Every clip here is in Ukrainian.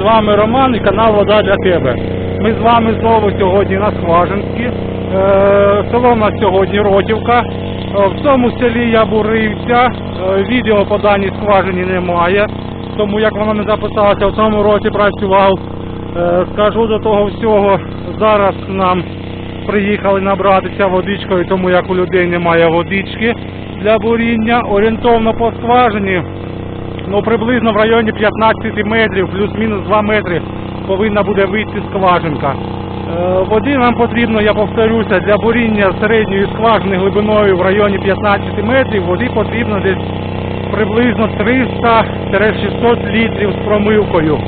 З вами Роман і канал Вода для тебе. Ми з вами знову сьогодні на Скважинській. Е, село у нас сьогодні Ротівка. Е, в цьому селі я бурився. Е, відео по даній скважині немає. Тому як воно не записалося, в цьому році працював. Скажу до того всього, зараз нам приїхали набратися водичкою, тому як у людей немає водички для буріння. Орієнтовно по скважині ну приблизно в районі 15 метрів, плюс-мінус 2 метри повинна буде вийти скважинка. Е, Води нам потрібно, я повторюся, для буріння середньої скважини глибиною в районі 15 метрів, води потрібно десь приблизно 300-600 літрів з промивкою.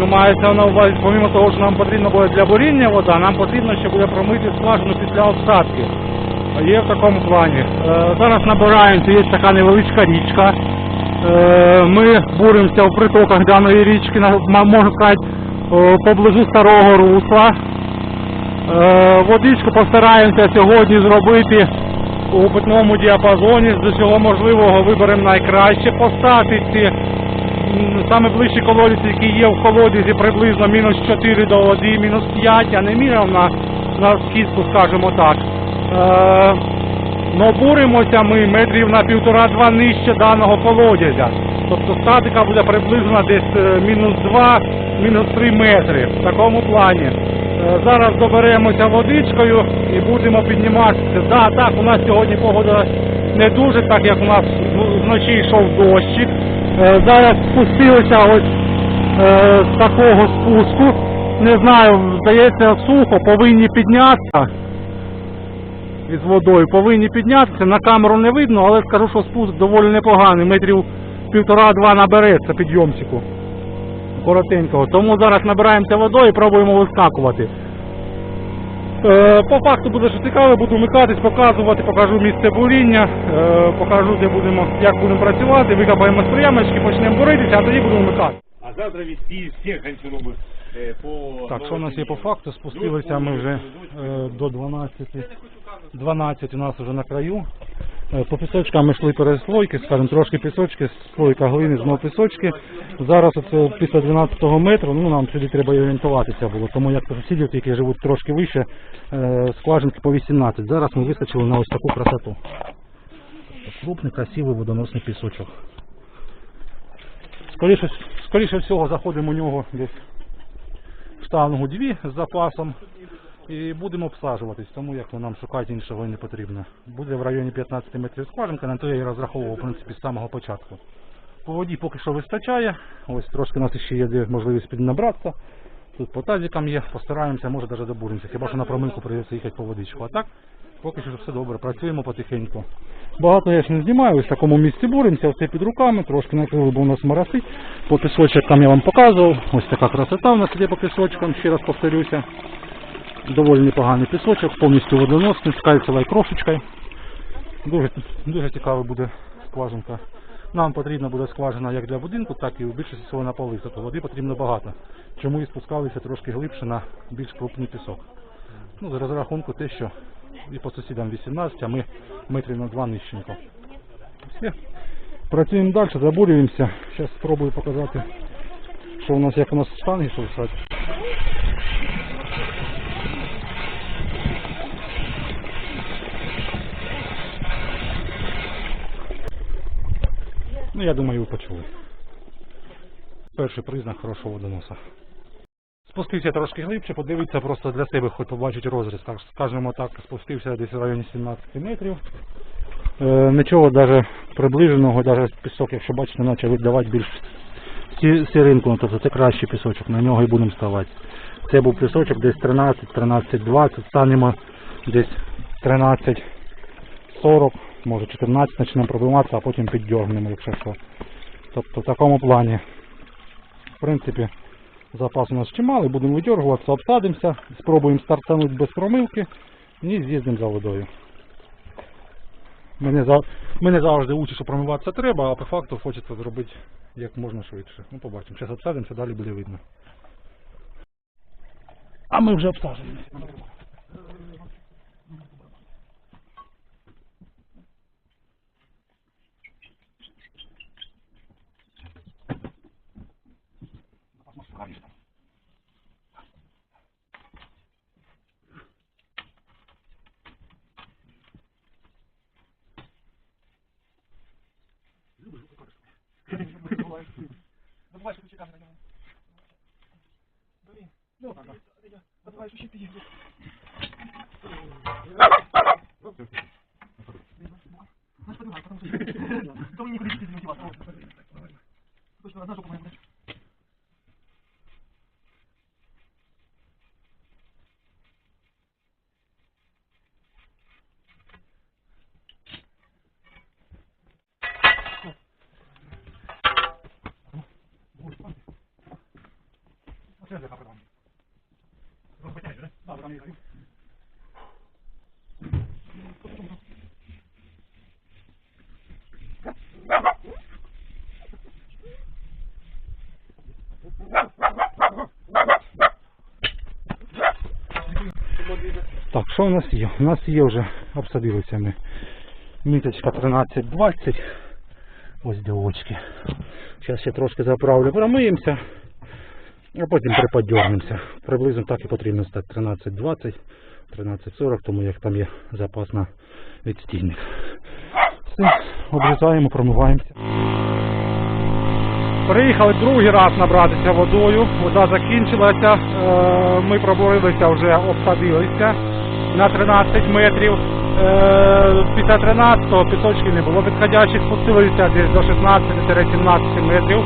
Ну, мається на увазі, помимо того, що нам потрібно буде для буріння вода, нам потрібно ще буде промити скважину після обсадки. Є в такому плані. Е, Зараз набираємося, є така невеличка річка. Е, Ми буримося в притоках даної річки, на- можна сказати, поблизу старого русла. Е, Водичку постараємося сьогодні зробити у питному діапазоні. З усього можливого виберемо найкраще по статиці. М, Саме ближчі колодязь, які є в колодязі, приблизно мінус 4 до води, мінус 5, я не міряв на, на скидку, скажімо так. Ну, буримося ми метрів на півтора-два нижче даного колодязя. Тобто статика буде приблизно десь е, мінус 2, мінус 3 метри в такому плані. Е, Зараз доберемося водичкою і будемо підніматися. Да, так, у нас сьогодні погода не дуже, так як у нас вночі йшов дощик. Е, Зараз спустилися ось з такого спуску. Не знаю, здається, сухо, повинні піднятися із водою повинні піднятися. На камеру не видно, але скажу, що спуск доволі непоганий. Метрів півтора-два набереться підйомчику. Коротенького. Тому зараз набираємося водою і пробуємо вискакувати. Е, по факту буде що цікаве, буду вмикатись, показувати, покажу місце буріння, е, покажу, де будемо, як будемо працювати, викопаємо з приямочки, почнемо буритися, а тоді будемо вмикати. А завтра вести э, по... Так, що у нас є по факту? Спустилися ми вже е, до 12. 12 у нас вже на краю. Е, По пісочкам ми йшли переслойки, скажімо, трошки пісочки, слойка глини, знову пісочки. Зараз оце після 12 метру, ну нам сюди треба орієнтуватися було, тому як сусідів, які живуть трошки вище, е, скважинки по 18. Зараз ми вискочили на ось таку красоту. Крупний, красивий водоносний пісочок. Скоріше, скоріше всього заходимо у нього десь штангу дві з запасом і будемо обсаджуватись, тому як нам шукати іншого і не потрібно. Буде в районі 15 метрів скважинка, на то я і розраховував в принципі з самого початку. По воді поки що вистачає, ось трошки у нас ще є можливість піднабратися. Тут по тазикам є, постараємося, може навіть добуримося. Хіба що на проминку прийдеться їхати по водичку. А так, поки що все добре, працюємо потихеньку. Багато я ж не знімаю, ось в такому місці буримося, все під руками, трошки накрили, бо у нас моросить. По пісочкам я вам показував. Ось така красота у нас іде по пісочкам, ще раз повторюся. Доволі непоганий пісочок, повністю водоносний, з кальцевою крошечкою. Дуже, дуже цікава буде скважинка. Нам потрібна буде скважина як для будинку, так і в більшості свого на полив. Тобто води потрібно багато. Чому і спускалися трошки глибше на більш крупний пісок. Ну, за розрахунку те, що і по сусідам 18, а ми метрів на два нижченько. Все. Працюємо далі, забурюємося. Зараз спробую показати, що у нас, як у нас штанги шуршать. Ну, я думаю, ви почули. Перший признак хорошого водоноса. Спустився трошки глибше, подивитися просто для себе, хоч побачити розріз. Так, скажімо так, спустився десь в районі 17 метрів. Е, нічого навіть приближеного, навіть пісок, якщо бачите, почав віддавати більш сі- сіринку, ну, тобто це кращий пісочок, на нього і будемо ставати. Це був пісочок десь 13, 13, 20, станемо десь 13, 40, може 14 почнемо пробиватися, а потім піддергнемо, якщо що. Тобто в такому плані. В принципі, запас у нас чималий, будемо видергуватися, обсадимося, спробуємо стартанути без промивки і з'їздимо за водою. Мене, за... Мене завжди учать, що промиватися треба, а по факту хочеться зробити як можна швидше. Ну, побачимо. Зараз обсадимося, далі буде видно. А ми вже обсаджуємося. Називаєш ключі камера йому. Блін. Ну, називаєш ключі ти їздиш. Наш подбивай, потом ты. Да вы никуда не хотите не убивать. Точно, одна жопа моя, блядь. Так, що у нас є? У нас є вже, обсадилися ми. Міточка 13.20. Ось де очки. Зараз ще трошки заправлю, промиємося, а потім приподдернемося. Приблизно так і потрібно стати 13.20, 13.40, тому як там є запас на відстійник. Все, обрізаємо, промиваємося. Приїхали другий раз набратися водою. Вода закінчилася. Е, Ми пробурилися, вже обсадилися на 13 метрів. Е, Після 13-го пісочків не було підходящих, спустилися десь до 16-17 метрів.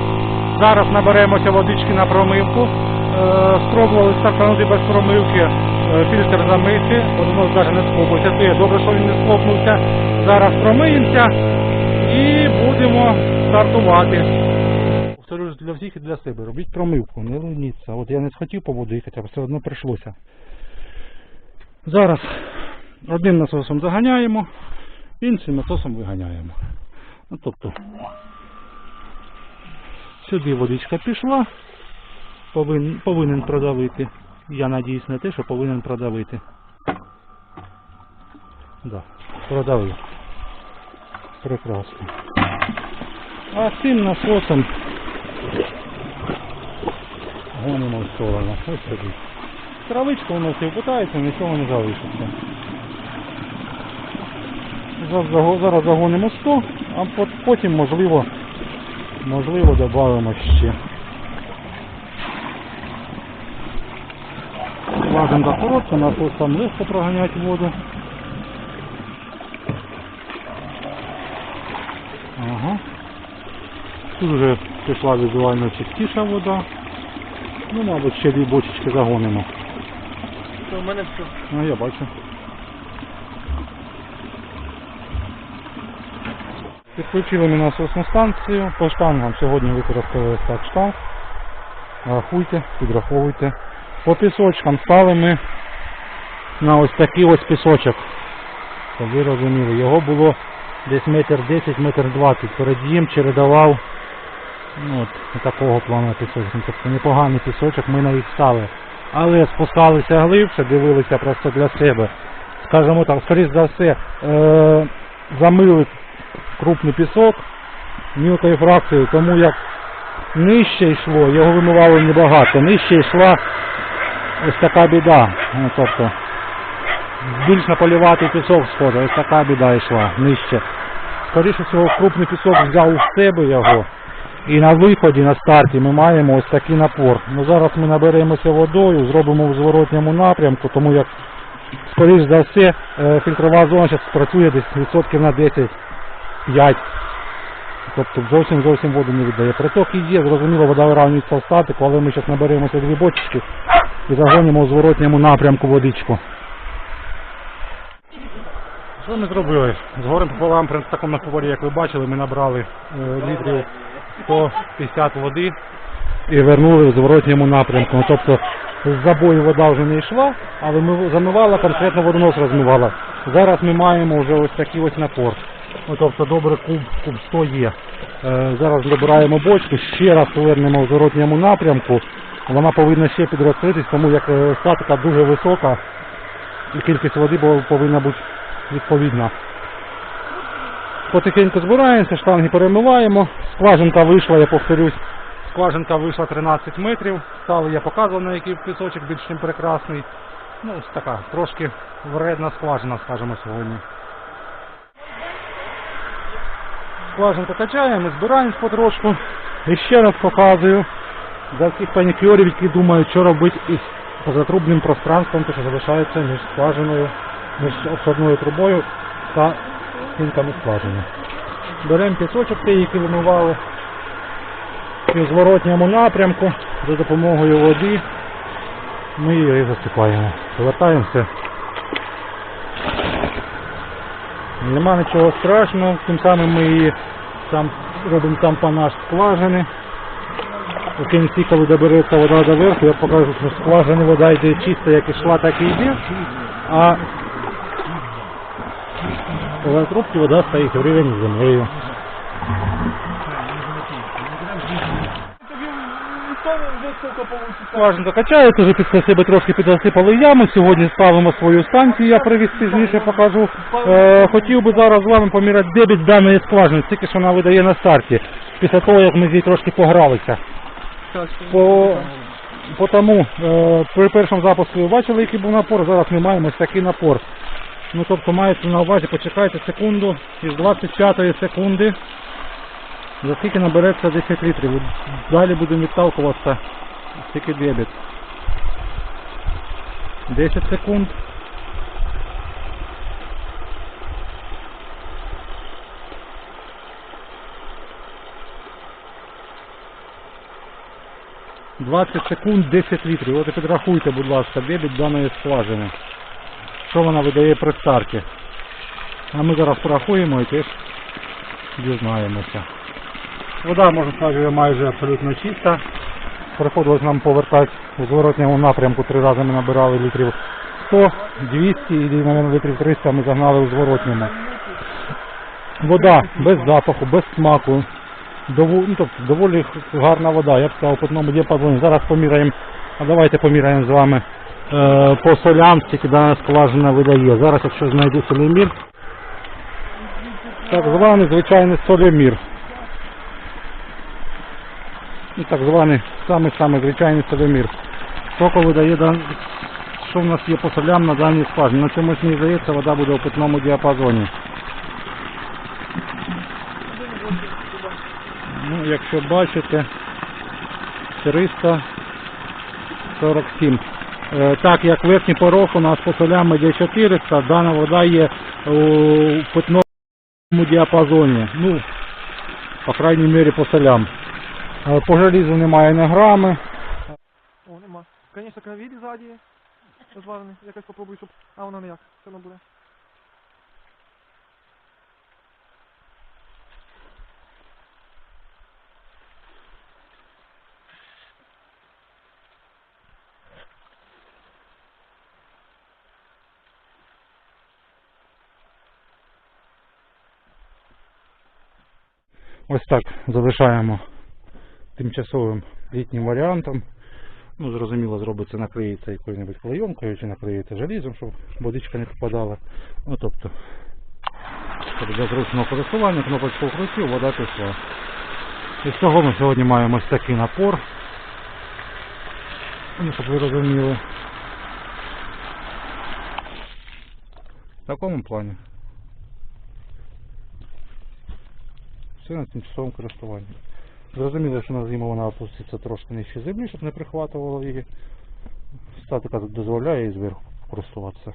Зараз наберемося водички на промивку. Е, Спробували стартанути без промивки, е, фільтр замити, воно навіть не схлопився. Це добре, що він не схлопнувся. Зараз промиємося і будемо стартувати. Повторюсь для всіх і для себе. Робіть промивку, не луніться. От я не схотів по воду їхати, а все одно прийшлося. Зараз одним насосом заганяємо, іншим насосом виганяємо. Ну, тобто, сюди водичка пішла, повинен, повинен продавити. Я надіюсь на те, що повинен продавити. Да, продавив. Прекрасно. А цим насосом гонимо в сторону. Ось сюди. Травичка у нас і впитається, нічого не залишиться. Зараз загонимо 100, а потім можливо, можливо додамо ще. Важенка коротка, насос там легко проганяти воду. Ага. Тут вже пішла візуально чистіша вода. Ну, мабуть, ще дві бочечки загонимо. У мене все. Ну, я бачу. Підключили ми насосну станцію. По штангам сьогодні використали так штанг. Рахуйте, підраховуйте. По пісочкам стали ми на ось такий ось пісочок. Ви розуміли, його було десь метр 10, метр 20. Перед їм чередував ну, от, такого плану пісочок. Тобто непоганий пісочок, ми на їх стали. Але спускалися глибше, дивилися просто для себе. Скажімо так, скоріш за все, е- замили крупний пісок мілкою фракцією, тому як нижче йшло, його вимивали небагато, нижче йшла ось така біда. Ну, тобто, більш наполіватий пісок сходить, ось така біда йшла нижче. Скоріше всього, крупний пісок взяв в себе його. І на виході, на старті ми маємо ось такий напор. Ну зараз ми наберемося водою, зробимо в зворотньому напрямку, тому як, скоріш за все, е, фільтрова зона зараз працює десь відсотків на 10 5. Тобто зовсім зовсім воду не віддає. Притоки є, зрозуміло, вода виравнюється в статику, але ми зараз наберемося дві бочечки і загонимо в зворотньому напрямку водичку. Що ми зробили? З горем пополам при такому напорі, як ви бачили, ми набрали е, літрів 150 води і вернули в зворотньому напрямку. Ну, Тобто з забою вода вже не йшла, але ми замивала, конкретно водонос розмивала. Зараз ми маємо вже ось такий ось напор. Ну, тобто добре куб, куб 100 є. Е, зараз добираємо бочку, ще раз повернемо в зворотньому напрямку. Вона повинна ще підрозкритись, тому як е, статика дуже висока і кількість води повинна бути відповідна. Потихеньку збираємося, штанги перемиваємо. Скважинка вийшла, я повторюсь, скважинка вийшла 13 метрів. Стали я показував, на який пісочок більш ніж прекрасний. Ну, ось така, трошки вредна скважина, скажімо, сьогодні. Скважинку качаємо, збираємось потрошку. І ще раз показую для всіх панікерів, які думають, що робити із позатрубним пространством, те, що залишається між скважиною, між обходною трубою та стінками скважини. Беремо пісочок, той, який вимивали і в зворотньому напрямку за допомогою води ми її засипаємо. Повертаємося. Нема нічого страшного, тим самим ми її там робимо там панаж скважини. У кінці, коли добереться вода до верху, я покажу, що скважини вода йде чиста, як ішла, так і йде. А в трубці вода стоїть в рівень з землею. Скважинка качається, вже після себе трошки підсипали ями. Сьогодні ставимо свою станцію, я привіз пізніше покажу. Е, хотів би зараз з вами поміряти дебіт даної скважини, тільки що вона видає на старті, після того як ми з нею трошки погралися. По, по тому, е, при першому запуску ви бачили, який був напор, зараз ми маємо ось такий напор. Ну тобто маєте на увазі, почекайте секунду, із 25 секунди, за скільки набереться 10 літрів. Далі будемо відталкуватися, скільки дебіт. 10 секунд. Двадцять секунд 10 літрів. От і підрахуйте, будь ласка, дебіт даної скважини. Що вона видає при старті. А ми зараз порахуємо і теж дізнаємося. Вода, можна сказати, майже абсолютно чиста. Приходилось нам повертати у зворотньому напрямку. Три рази ми набирали літрів 100, 200 і, мабуть, літрів 300 ми загнали у зворотньому. Вода без запаху, без смаку. Доволі, ну, тобто, доволі гарна вода, я б сказав, по одному діапазоні. Зараз поміряємо, а давайте поміряємо з вами по солям, скільки дана скважина видає. Зараз, якщо знайду солімір, так званий звичайний солімір. Ну, так званий самий-самий звичайний солімір. Скільки видає, що в нас є по солям на даній скважині. На чомусь мені здається, вода буде у питному діапазоні. Ну, якщо бачите, 347. Е, Так як верхній порог у нас по солям йде 400, дана вода є у питному діапазоні. Ну, по крайній мірі по солям. Е, По желізу немає на грами. О, нема. Звісно, кровіль ззаді є. Якось спробую, щоб... А воно не як. Що воно буде? Ось так залишаємо тимчасовим літнім варіантом. Ну, зрозуміло, зробиться, накриється якою-небудь клейонкою чи накриється желізом, щоб водичка не попадала. Ну, тобто, для зручного користування кнопочку вкрутив, вода пішла. І з цього ми сьогодні маємо ось такий напор. Ну, щоб ви розуміли. В такому плані. Все на тимчасовому користуванні. Зрозуміло, що на зиму вона опуститься трошки нижче землі, щоб не прихватувало її. Статика дозволяє і зверху користуватися.